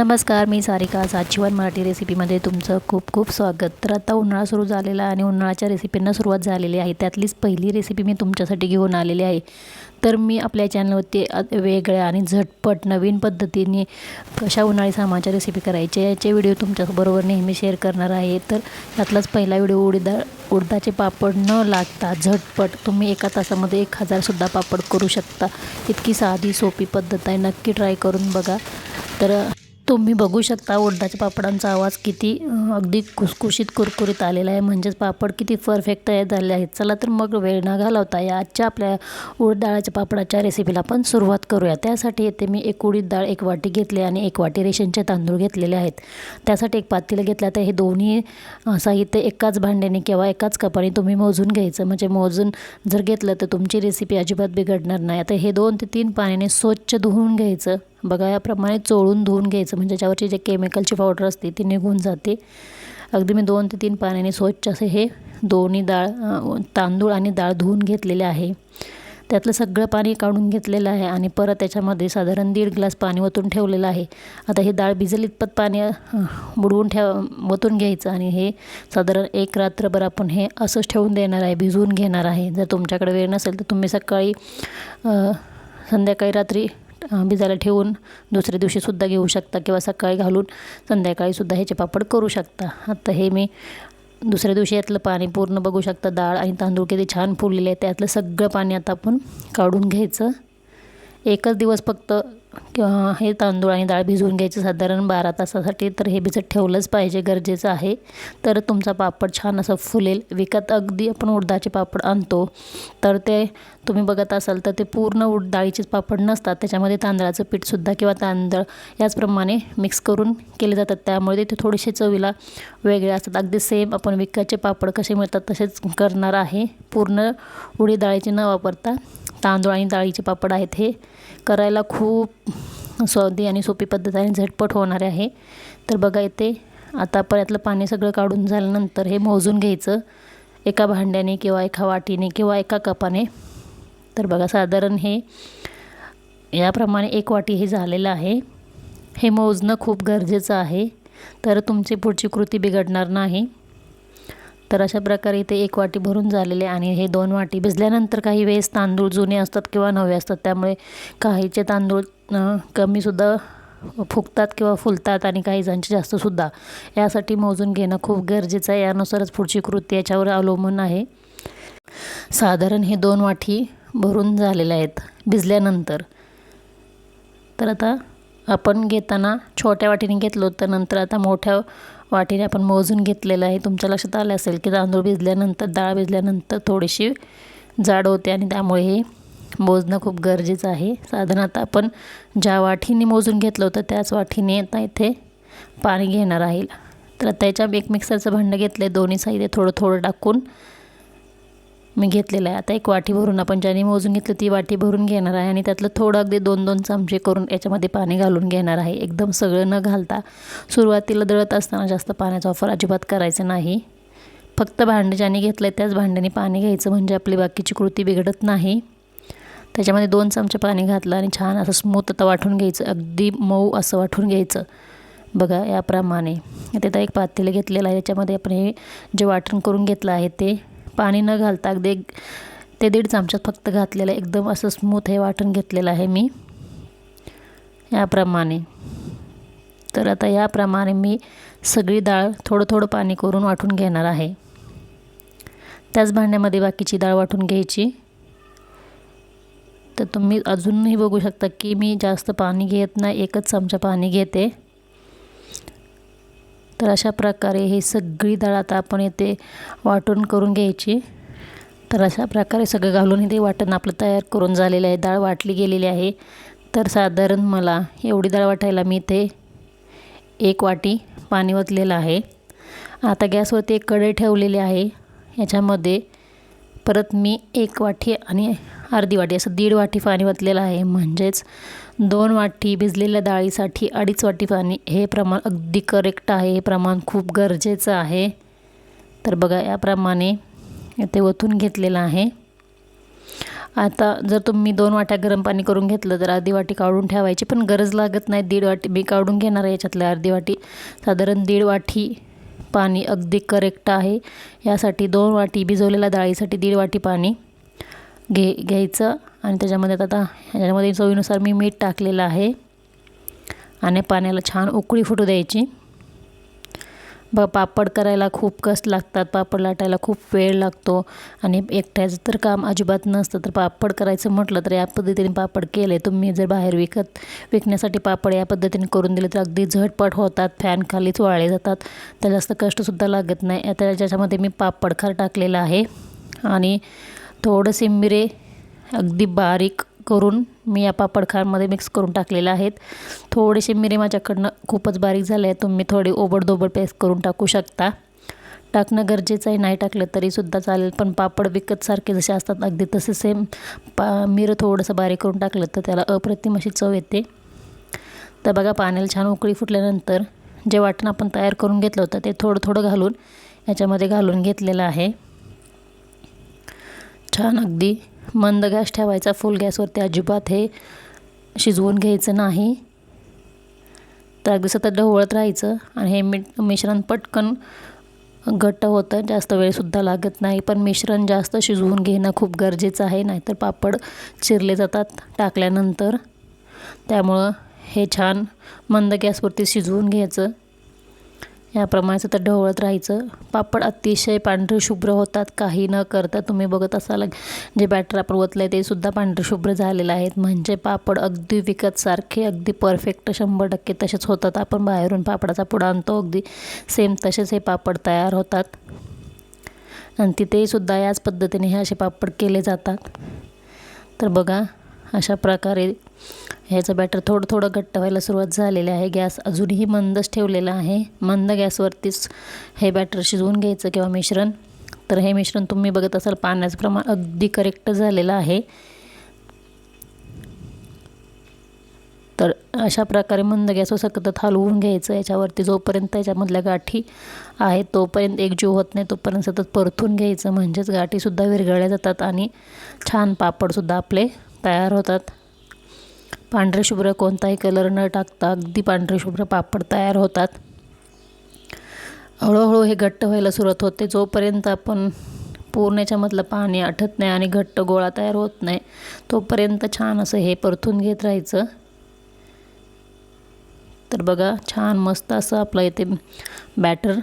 नमस्कार मी सारिका. साचीवन मराठी रेसिपीमध्ये तुमचं खूप खूप स्वागत. तर आता उन्हाळा सुरू झालेला आणि उन्हाळ्याच्या रेसिपींना सुरुवात झालेली आहे. त्यातलीच पहिली रेसिपी मी तुमच्यासाठी घेऊन आलेली आहे. तर मी आपल्या चॅनलवरती वेगळ्या आणि झटपट नवीन पद्धतीने कशा उन्हाळी सामाच्या रेसिपी करायच्या याचे व्हिडिओ तुमच्याबरोबर नेहमी शेअर करणार आहे. तर त्यातलाच पहिला व्हिडिओ उडीदा उडदाचे पापड न लागता झटपट तुम्ही एका तासामध्ये एक हजारसुद्धा पापड करू शकता. इतकी साधी सोपी पद्धत आहे. नक्की ट्राय करून बघा. तर तुम्ही बघू शकता उडदाच्या पापडांचा आवाज किती अगदी खुसखुशीत कुरकुरीत आलेला आहे. म्हणजेच पापड किती परफेक्ट तयार झाले आहेत. चला तर मग वेळ न घालवता या आजच्या आपल्या उडदाळाच्या डाळाच्या पापडाच्या रेसिपीला आपण सुरुवात करूया. त्यासाठी येथे मी एक उडीद डाळ एक वाटी घेतली आणि एक वाटी रेशनचे तांदूळ घेतलेले आहेत. त्यासाठी एक पातेलं घेतलं. तर हे दोन्ही साहित्य एकाच भांड्याने किंवा एकाच कपाने तुम्ही मोजून घ्यायचं. म्हणजे मोजून जर घेतलं तर तुमची रेसिपी अजिबात बिघडणार नाही. आता हे दोन ते तीन पाण्याने स्वच्छ धुवून घ्यायचं. बघा याप्रमाणे चोळून धुवून घ्यायचं. म्हणजे ज्याच्यावरची जे केमिकलची पावडर असते ती निघून जाते. अगदी मी दोन ते तीन पाण्याने स्वच्छ असे हे दोन्ही डाळ तांदूळ आणि डाळ धुवून घेतलेले आहे. त्यातलं सगळं पाणी काढून घेतलेलं आहे आणि परत त्याच्यामध्ये साधारण दीड ग्लास पाणी ओतून ठेवलेलं आहे. आता हे डाळ भिजेल इतपत पाणी बुडवून ठेव ओतून घ्यायचं आणि हे साधारण एक रात्रभर आपण हे असंच ठेवून देणार आहे भिजवून घेणार आहे. जर तुमच्याकडे वेळ नसेल तर तुम्ही सकाळी संध्याकाळी रात्री भिजायला ठेवून दुसऱ्या दिवशीसुद्धा घेऊ शकता किंवा सकाळी घालून संध्याकाळीसुद्धा ह्याचे पापड करू शकता. आता हे मी दुसऱ्या दिवशी यातलं पाणी पूर्ण बघू शकता डाळ आणि तांदूळ किती छान फुललेले आहे त्यातलं सगळं पाणी आता आपण काढून घ्यायचं. एकच दिवस फक्त किंवा हे तांदूळ आणि डाळ भिजवून घ्यायची साधारण बारा तासासाठी तर हे भिजत ठेवलंच पाहिजे गरजेचं आहे. तर तुमचा पापड छान असं फुलेल. विकत अगदी आपण उडदाचे पापड आणतो तर ते तुम्ही बघत असाल तर ते पूर्ण उड डाळीचेच पापड नसतात. त्याच्यामध्ये तांदळाचं पीठसुद्धा किंवा तांदळ याचप्रमाणे मिक्स करून केले जातात. त्यामुळे ते थोडेसे चवीला वेगळे असतात. अगदी सेम आपण विकाचे पापड कसे मिळतात तसेच करणार आहे. पूर्ण उडी डाळीचे न वापरता तांदूळ आणि डाळीचे पापड आहेत हे. करायला खूप स्वादी आणि सोपी पद्धत आणि झटपट होणारे आहे. तर बघा इथे आता आपण यातलं पाणी सगळं काढून झाल्यानंतर हे मोजून घ्यायचं. एका भांड्याने किंवा एका वाटीने किंवा एका कपाने. तर बघा साधारण हे याप्रमाणे एक वाटी हे झालेलं आहे. हे मोजणं खूप गरजेचं आहे. तर तुमची पुढची कृती बिघडणार नाही. तर अशा प्रकारे इथे एक वाटी भरून झालेले आणि हे दोन वाटी भिजल्यानंतर काही वेळेस तांदूळ जुने असतात किंवा नवे असतात. त्यामुळे काहीचे तांदूळ कमीसुद्धा फुगतात किंवा फुलतात आणि काही जणचे जास्तसुद्धा यासाठी मोजून घेणं खूप गरजेचं आहे. यानुसारच पुढची कृती याच्यावर अवलंबून आहे. साधारण हे दोन वाटी भरून झालेले आहेत भिजल्यानंतर. तर आता आपण घेताना छोट्या वाटीने घेतलं तर नंतर आता मोठ्या वाटीने आपण मोजून घेतलेलं आहे. तुमच्या लक्षात आलं असेल की तांदूळ भिजल्यानंतर डाळ भिजल्यानंतर थोडीशी जाड होते आणि त्यामुळे हे मोजणं खूप गरजेचं आहे. साधारण आता आपण ज्या वाटीने मोजून घेतलं होतं त्याच वाटीने आता इथे पाणी घेणार आहे. तर आता याच्या एक मिक्सरचं भांडं घेतलं आहे दोन्ही साईडे थोडं थोडं टाकून मी घेतलेलं आहे. आता एक वाटी भरून आपण ज्याने मोजून घेतलं ती वाटी भरून घेणार आहे आणि त्यातलं थोडं अगदी दोन दोन चमचे करून याच्यामध्ये पाणी घालून घेणार आहे. एकदम सगळं न घालता सुरुवातीला दळत असताना जास्त पाण्याचा वापर अजिबात करायचा नाही. फक्त भांडं ज्याने घेतलं आहे त्याच भांड्याने पाणी घ्यायचं म्हणजे आपली बाकीची कृती बिघडत नाही. त्याच्यामध्ये दोन चमचे पाणी घातलं आणि छान असं स्मूथ आता वाटून घ्यायचं. अगदी मऊ असं वाटून घ्यायचं. बघा याप्रमाणे. तिथं एक पातेलं घेतलेलं आहे. त्याच्यामध्ये आपण हे जे वाटण करून घेतलं आहे ते पाणी न घालता अगदी एक ते दीड चमच्यात फक्त घातलेलं एकदम असं स्मूथ हे वाटून घेतलेलं आहे मी. याप्रमाणे. तर आता याप्रमाणे मी सगळी डाळ थोडं थोडं पाणी करून वाटून घेणार आहे. त्याच भांड्यामध्ये बाकीची डाळ वाटून घ्यायची. तर तुम्ही अजूनही बघू शकता की मी जास्त पाणी घेत नाही एकच चमचा पाणी घेते. तर अशा प्रकारे ही सगळी डाळ आता आपण इथे वाटून करून घ्यायची. तर अशा प्रकारे सगळं घालून इथे वाटण आपलं तयार करून झालेलं आहे. डाळ वाटली गेलेली आहे. तर साधारण मला एवढी डाळ वाटायला मी इथे एक वाटी पाणी ओतलेलं आहे. आता गॅसवरती एक कढई ठेवलेली आहे. याच्यामध्ये परत मी एक वाटी आणि अर्धी वाटी असं दीड वाटी पाणी ओतलेलं आहे. म्हणजेच दोन वाटी भिजलेल्या डाळीसाठी अडीच वाटी पाणी. हे प्रमाण अगदी करेक्ट आहे. हे प्रमाण खूप गरजेचं आहे. तर बघा याप्रमाणे ते ओतून घेतलेलं आहे. आता जर तुम्ही दोन वाट्या गरम पाणी करून घेतलं तर अर्धी वाटी काढून ठेवायची. पण गरज लागत नाही. दीड वाटी मी काढून घेणार आहे याच्यातल्या अर्धी वाटी. साधारण दीड वाटी पाणी अगदी करेक्ट आहे. यासाठी दोन वाटी भिजवलेल्या डाळीसाठी दीड वाटी पाणी घे घ्यायचं. आणि त्याच्यामध्ये आता ह्याच्यामध्ये चवीनुसार मी मीठ टाकलेलं आहे. आणि पाण्याला छान उकळी फुटू द्यायची. ब पापड करायला खूप कष्ट लागतात. पापड लाटायला खूप वेळ लागतो. आणि एकट्याचं तर काम अजिबात नसतं. तर पापड करायचं म्हटलं तर या पद्धतीने पापड केले. तुम्ही जर बाहेर विकत विकण्यासाठी पापड या पद्धतीने करून दिले तर अगदी झटपट होतात. फॅन खालीच वाळले जातात. तर जास्त कष्टसुद्धा लागत नाही. आता त्याच्यामध्ये मी पापड खार टाकलेला आहे. आणि थोडंसे मिरे अगदी बारीक करून मी या पापडखारमध्ये मिक्स करून टाकलेले आहेत. थोडेसे मिरे माझ्याकडनं खूपच बारीक झाले आहेत. तुम्ही थोडी ओबडधोबड पेस्ट करून टाकू शकता. टाकणं गरजेचं आहे. नाही टाकलं तरीसुद्धा चालेल. पण पापड विकतसारखे जसे असतात अगदी तसे सेम पा मिरं थोडंसं बारीक करून टाकलं तर त्याला अप्रतिम अशी चव येते. तर बघा पाण्याला छान उकळी फुटल्यानंतर जे वाटण आपण तयार करून घेतलं होतं ते थोडं थोडं घालून याच्यामध्ये घालून घेतलेलं आहे. छान अगदी मंद गॅस ठेवायचा फुल गॅसवरती अजिबात हे शिजवून घ्यायचं नाही. तर अगदी सतत ढवळत राहायचं आणि हे मी मिश्रण पटकन घट्ट होतं जास्त वेळसुद्धा लागत नाही. पण मिश्रण जास्त शिजवून घेणं खूप गरजेचं आहे नाहीतर पापड चिरले जातात टाकल्यानंतर. त्यामुळं हे छान मंद गॅसवरती शिजवून घ्यायचं. याप्रमाणे सतत ढवळत राहायचं. पापड अतिशय पांढरे शुभ्र होतात. काही न करता तुम्ही बघत असाल जे बॅटर आपण ओतलं आहे ते सुद्धा पांढरे शुभ्र झालेलं आहेत. म्हणजे पापड अगदी विकतसारखे अगदी परफेक्ट शंभर टक्के तसेच होतात. आपण बाहेरून पापडाचा पुडा आणतो अगदी सेम तसेच हे पापड तयार होतात. आणि तिथेसुद्धा याच पद्धतीने हे असे पापड केले जातात. तर बघा अशा प्रकारे ह्याचं बॅटर थोडं थोडं घट्ट व्हायला सुरुवात झालेली आहे. गॅस अजूनही मंदच ठेवलेला आहे. मंद गॅसवरतीच हे बॅटर शिजवून घ्यायचं किंवा मिश्रण. तर हे मिश्रण तुम्ही बघत असाल पाण्याचं प्रमाण अगदी करेक्ट झालेलं आहे. तर अशा प्रकारे मंद गॅसवर सतत हलवून घ्यायचं. याच्यावरती जोपर्यंत याच्यामधल्या गाठी आहेत तोपर्यंत एकजीव होत नाही तोपर्यंत सतत परतून घ्यायचं. म्हणजेच गाठीसुद्धा विरघळल्या जातात आणि छान पापडसुद्धा आपले तयार होतात. पांढरे शुभ्र कोणताही कलर न टाकता अगदी पांढरे शुभ्र पापड तयार होतात. हळूहळू हे घट्ट व्हायला सुरुवात होते. जोपर्यंत आपण पूर्ण याच्यामधलं पाणी आठत नाही आणि घट्ट गोळा तयार होत नाही तोपर्यंत छान असं हे परतून घेत राहायचं. तर बघा छान मस्त असं आपलं इथे बॅटर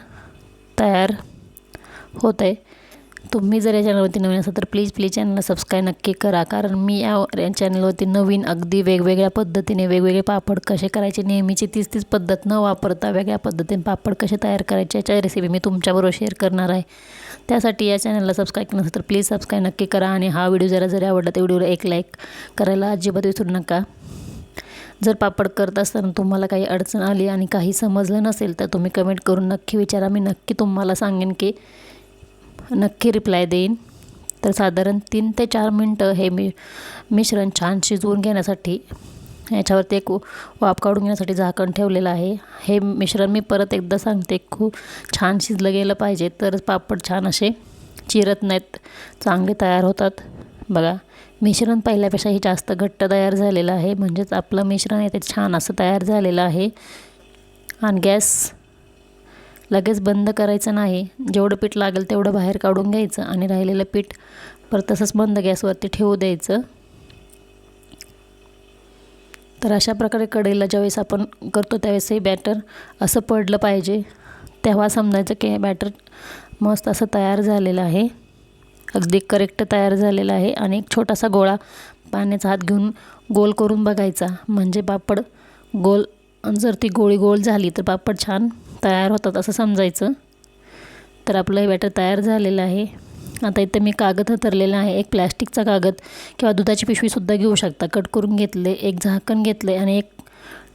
तयार होत आहे तुम्ही जर या चॅनलवरती नवीन असाल तर प्लीज प्लीज चॅनलला सबस्क्राईब नक्की करा. कारण मी या चॅनलवरती नवीन अगदी वेगवेगळ्या पद्धतीने वेगवेगळे पापड कसे करायचे नेहमीची तीच तीच पद्धत न वापरता वेगळ्या पद्धतीने पापड कसे तयार करायचे याच्या रेसिपी मी तुमच्याबरोबर शेअर करणार आहे. त्यासाठी या चॅनलला सबस्क्राईब केलं नसेल तर प्लीज सबस्क्राईब नक्की करा आणि हा व्हिडिओ जरा जरी आवडला तर व्हिडिओला एक लाईक करायला अजिबात विसरू नका. जर पापड करत असताना तुम्हाला काही अडचण आली आणि काही समजलं नसेल तर तुम्ही कमेंट करून नक्की विचारा. मी नक्की तुम्हाला सांगेन की नक्की रिप्लाय देईन. तर साधारण तीन ते चार मिनटं हे मी मिश्रण छान शिजवून घेण्यासाठी याच्यावरती एक वाफ काढून घेण्यासाठी झाकण ठेवलेलं आहे. हे मिश्रण मी परत एकदा सांगते खूप छान शिजलं गेलं पाहिजे तरच पापड छान असे चिरत नाहीत चांगले तयार होतात. बघा मिश्रण पहिल्यापेक्षाही जास्त घट्ट तयार झालेलं आहे म्हणजेच आपलं मिश्रण आहे ते छान असं तयार झालेलं आहे. आणि गॅस लगेच बंद करायचं नाही. जेवढं पीठ लागेल तेवढं बाहेर काढून घ्यायचं आणि राहिलेलं पीठ परत तसंच बंद गॅसवरती ठेवू द्यायचं. तर अशा प्रकारे कढईला ज्यावेळेस आपण करतो त्यावेळेस हे बॅटर असं पडलं पाहिजे. तेव्हा समजायचं की हे बॅटर मस्त असं तयार झालेलं आहे. अगदी करेक्ट तयार झालेलं आहे आणि एक छोटासा गोळा पाण्याचा हात घेऊन गोल करून बघायचा. म्हणजे पापड गोल जर ती गोळी गोल झाली तर पापड छान तयार होतात असं समजायचं. तर आपलं हे बॅटर तयार झालेलं आहे. आता इथं मी कागद हतरलेला आहे. एक प्लॅस्टिकचा कागद किंवा दुधाची पिशवीसुद्धा घेऊ शकता. कट करून घेतले एक झाकण घेतले आणि एक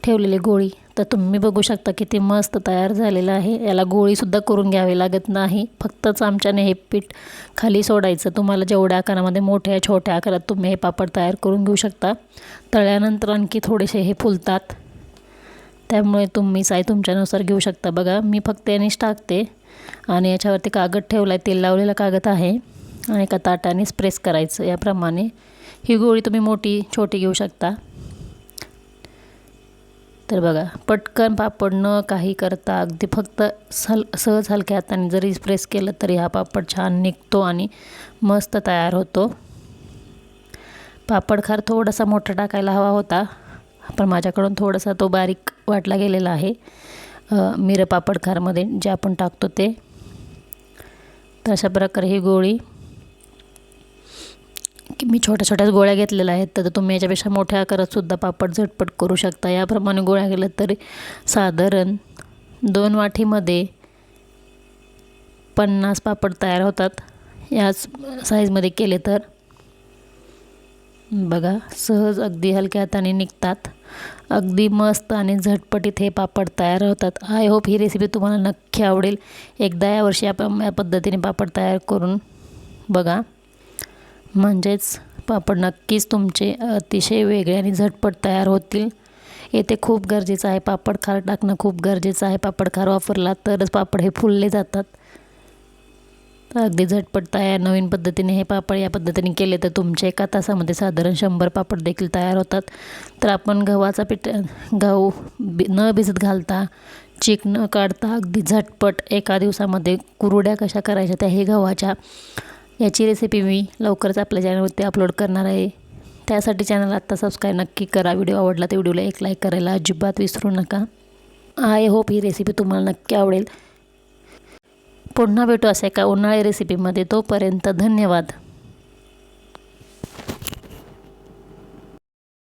ठेवलेली गोळी. तर तुम्ही बघू शकता किती मस्त तयार झालेलं आहे. याला गोळीसुद्धा करून घ्यावी लागत नाही. फक्तच आमच्याने हे पीठ खाली सोडायचं. तुम्हाला जेवढ्या आकारामध्ये मोठ्या छोट्या आकारात तुम्ही हे पापड तयार करून घेऊ शकता. तळल्यानंतर आणखी थोडेसे हे फुलतात. त्यामुळे तुम्ही साई तुमच्यानुसार घेऊ शकता. बघा मी फक्त यानेच टाकते आणि याच्यावरती कागद ठेवला आहे तेल लावलेला कागद आहे आणि एका ताटानेच प्रेस करायचं. याप्रमाणे ही गोळी तुम्ही मोठी छोटी घेऊ शकता. तर बघा पटकन पापड न काही करता अगदी फक्त सल सहज हलक्या हाताने जरी प्रेस केलं तरी हा पापड छान निघतो आणि मस्त तयार होतो. पापड खार थोडासा मोठा टाकायला हवा होता. पण माझ्याकडून थोडासा तो बारीक वाटला गेलेला आहे. मिरं पापड खारमध्ये जे आपण टाकतो ते. तर अशा प्रकारे ही गोळी की मी छोट्या छोट्याच गोळ्या घेतलेल्या आहेत. तर तुम्ही याच्यापेक्षा मोठ्या आकारातसुद्धा पापड झटपट करू शकता. याप्रमाणे गोळ्या केल्या तरी साधारण दोन वाटीमध्ये पन्नास पापड तयार होतात. याच साईजमध्ये केले तर बघा सहज अगदी हलक्या हाताने निघतात. अगदी मस्त आणि झटपटीत हे पापड तयार होतात. आय होप ही रेसिपी तुम्हाला नक्की आवडेल. एकदा यावर्षी आपण या पद्धतीने पापड तयार करून बघा. म्हणजेच पापड नक्कीच तुमचे अतिशय वेगळे आणि झटपट तयार होतील. येथे खूप गरजेचं आहे पापड खार टाकणं खूप गरजेचं आहे पापड खार वापरला तरच पापड हे फुलले जातात. अगदी झटपट तयार नवीन पद्धतीने हे पापड या पद्धतीने केले तर तुमच्या एका तासामध्ये साधारण शंभर पापड देखील तयार होतात. तर आपण गव्हाचा पीठ गहू बि न भिजत घालता चीक न काढता अगदी झटपट एका दिवसामध्ये कुरुड्या कशा करायच्या त्या हे गव्हाच्या याची रेसिपी मी लवकरच आपल्या चॅनलवरती अपलोड करणार आहे. त्यासाठी चॅनल आत्ता सबस्क्राईब नक्की करा. व्हिडिओ आवडला तर व्हिडिओला एक लाईक करायला अजिबात विसरू नका. आय होप ही रेसिपी तुम्हाला नक्की आवडेल. पुन्हा भेटू असे एका उन्हाळी रेसिपीमध्ये तोपर्यंत धन्यवाद.